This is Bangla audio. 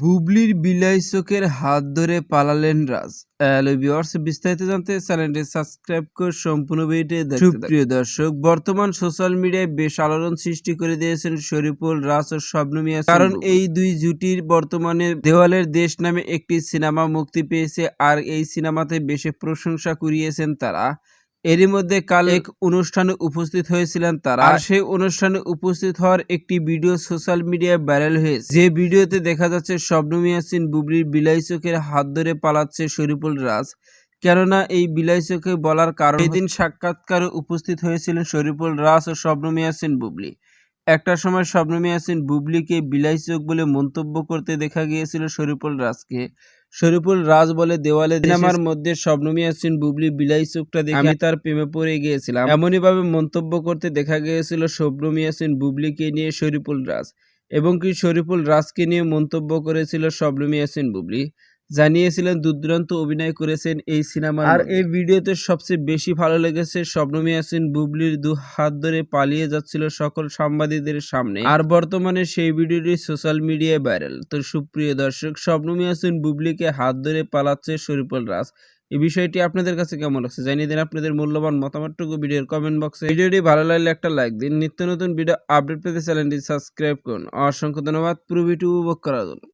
বুবলির বিলাই চোখের হাত ধরে পালালেন রাজ। হ্যালো ভিউয়ার্স বিস্তারিত জানতে চ্যানেলটি সাবস্ক্রাইব করে সম্পূর্ণ ভিডিওটি সুপ্রিয় দর্শক বর্তমান সোশ্যাল মিডিয়ায় বেশ আলোড়ন সৃষ্টি করে দিয়েছেন শরীফুল রাজ ও ইয়াসিন। কারণ এই দুই জুটির বর্তমানে দেওয়ালের দেশ নামে একটি সিনেমা মুক্তি পেয়েছে আর এই সিনেমাতে বেশি প্রশংসা কুড়িয়েছেন তারা। এরই মধ্যে কাল এক অনুষ্ঠানে উপস্থিত হয়েছিলেন তারা। আর সেই অনুষ্ঠানে উপস্থিত হওয়ার একটি ভিডিও সোশ্যাল মিডিয়ায় ভাইরাল হয়েছে। যে ভিডিওতে দেখা যাচ্ছে শবনম ইয়াসিন বুবলির বিলাই চোখের হাত ধরে পালাচ্ছে শরীফুল রাজ। কেননা এই বিলাই চোখে বলার কারণ এদিন সাক্ষাৎকারে উপস্থিত হয়েছিলেন শরীফুল রাজ ও শবনম ইয়াসিন বুবলি। একটা সময় শবনম ইয়াসিন বুবলিকে বিলাই চোখ বলে মন্তব্য করতে দেখা গিয়েছিল শরীফুল রাজকে। শরীফুল রাজ বলে দেওয়ালে সিনেমার মধ্যে স্বপ্নমী আসছেন বুবলি বিলাই চোখটা দেখে আমি তার প্রেমে পড়ে গিয়েছিলাম। এমনই ভাবে মন্তব্য করতে দেখা গিয়েছিল স্বপ্নমী আসছেন বুবলিকে নিয়ে শরীফুল রাজ। এবং কি শরীফুল রাজকে নিয়ে মন্তব্য করেছিল স্বপ্নমী আসছেন বুবলি? জানিয়েছিলেন দুর্দান্ত অভিনয় করেছেন এই সিনেমা আর এই ভিডিওতে সবচেয়ে বেশি ভালো লেগেছে শবনম ইয়াসিন বুবলির দু হাত ধরে পালিয়ে যাচ্ছিল সকল সাংবাদিকদের সামনে। আর বর্তমানে সেই ভিডিওটি সোশ্যাল মিডিয়ায় ভাইরাল। তো সুপ্রিয় দর্শক শবনম ইয়াসিন বুবলিকে হাত ধরে পালাচ্ছে শরীফুল রাজ। এই বিষয়টি আপনাদের কাছে কেমন লাগছে? জানিয়ে দিন আপনাদের মূল্যবান মতামতটুকু ভিডিওর কমেন্ট বক্সে ভিডিওটি ভালো লাগলে একটা লাইক দিন। নিত্য নতুন ভিডিও আপডেট পেতে চ্যানেলটি সাবস্ক্রাইব করুন। অসংখ্য ধন্যবাদ। পুরো ভিডিও উপভোগ করার জন্য।